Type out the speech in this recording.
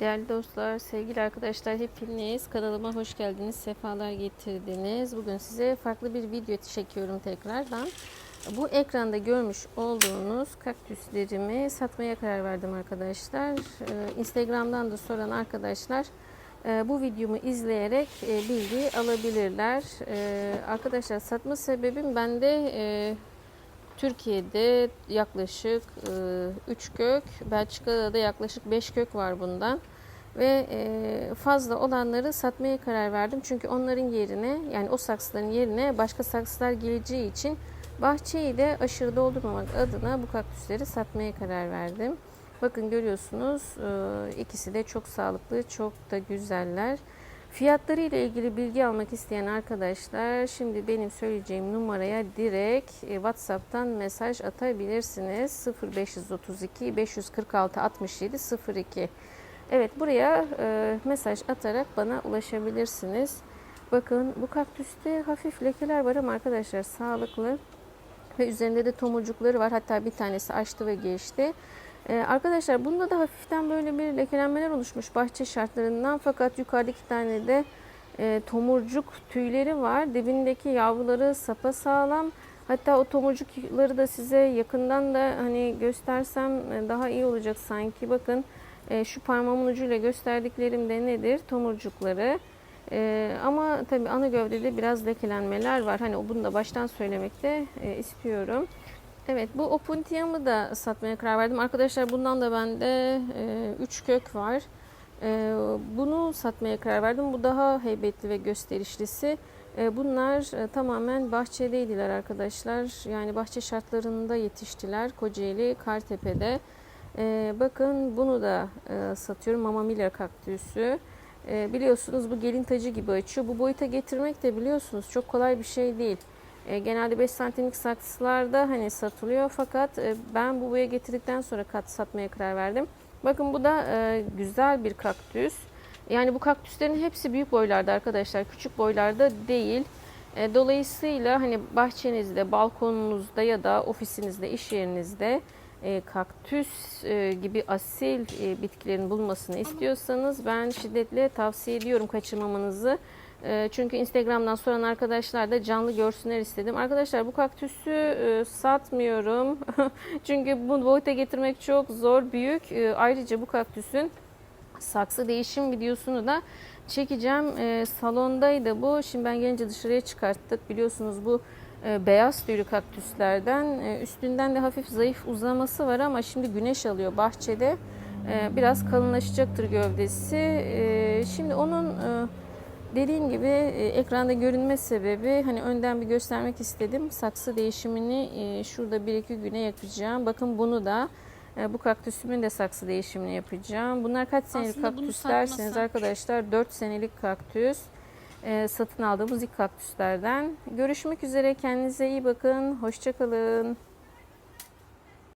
Değerli dostlar, sevgili arkadaşlar hepiniz kanalıma hoş geldiniz, sefalar getirdiniz. Bugün size farklı bir video çekiyorum tekrardan. Bu ekranda görmüş olduğunuz kaktüslerimi satmaya karar verdim arkadaşlar. Ee, Instagram'dan da soran arkadaşlar e, bu videomu izleyerek e, bilgi alabilirler. Ee, Arkadaşlar satma sebebim bende e, Türkiye'de yaklaşık 3 kök, Belçika'da da yaklaşık 5 kök var bundan. Ve e, fazla olanları satmaya karar verdim. Çünkü onların yerine yani o saksıların yerine başka saksılar geleceği için bahçeyi de aşırı doldurmamak adına bu kaktüsleri satmaya karar verdim. Bakın görüyorsunuz e, ikisi de çok sağlıklı, çok da güzeller. Fiyatları ile ilgili bilgi almak isteyen arkadaşlar şimdi benim söyleyeceğim numaraya direkt e, WhatsApp'tan mesaj atabilirsiniz. 0532 546 67 02. Evet buraya e, mesaj atarak bana ulaşabilirsiniz. Bakın bu kaktüste hafif lekeler var ama arkadaşlar sağlıklı ve üzerinde de tomurcukları var. Hatta bir tanesi açtı ve geçti. Ee, arkadaşlar bunda da hafiften böyle bir lekelenmeler oluşmuş bahçe şartlarından fakat yukarıda iki tane de e, tomurcuk tüyleri var. Dibindeki yavruları sapa sağlam. Hatta o tomurcukları da size yakından da hani göstersem e, daha iyi olacak sanki. Bakın e, şu parmağımın ucuyla gösterdiklerim de nedir? Tomurcukları. E, ama tabii ana gövdede biraz lekelenmeler var. Hani bunu da baştan söylemekte e, istiyorum. Evet bu Opuntia'mı da satmaya karar verdim. Arkadaşlar bundan da bende 3 kök var. E, bunu satmaya karar verdim. Bu daha heybetli ve gösterişlisi. E, bunlar e, tamamen bahçedeydiler arkadaşlar. Yani bahçe şartlarında yetiştiler. Kocaeli Kartepe'de. E, bakın bunu da e, satıyorum. Mama Miller kaktüsü. E, biliyorsunuz bu gelin tacı gibi açıyor. Bu boyuta getirmek de biliyorsunuz çok kolay bir şey değil. E, genelde 5 santimlik saksılarda hani satılıyor fakat e, ben bu boya getirdikten sonra kat satmaya karar verdim. Bakın bu da e, güzel bir kaktüs. Yani bu kaktüslerin hepsi büyük boylarda arkadaşlar. Küçük boylarda değil. E, dolayısıyla hani bahçenizde, balkonunuzda ya da ofisinizde, iş yerinizde e, kaktüs e, gibi asil e, bitkilerin bulmasını istiyorsanız ben şiddetle tavsiye ediyorum kaçırmamanızı. E, çünkü Instagram'dan soran arkadaşlar da canlı görsünler istedim. Arkadaşlar bu kaktüsü e, satmıyorum. çünkü bu boyuta getirmek çok zor, büyük. E, ayrıca bu kaktüsün saksı değişim videosunu da çekeceğim. E, salondaydı bu. Şimdi ben gelince dışarıya çıkarttık. Biliyorsunuz bu e, beyaz tüylü kaktüslerden. E, üstünden de hafif zayıf uzaması var ama şimdi güneş alıyor bahçede. Biraz kalınlaşacaktır gövdesi. Şimdi onun dediğim gibi e, ekranda görünme sebebi hani önden bir göstermek istedim. Saksı değişimini e, şurada bir iki güne yapacağım. Bakın bunu da e, bu kaktüsümün de saksı değişimini yapacağım. Bunlar kaç senelik Aslında kaktüs derseniz arkadaşlar 4 senelik kaktüs. Satın aldığımız ilk kaktüslerden. Görüşmek üzere. Kendinize iyi bakın. Hoşçakalın.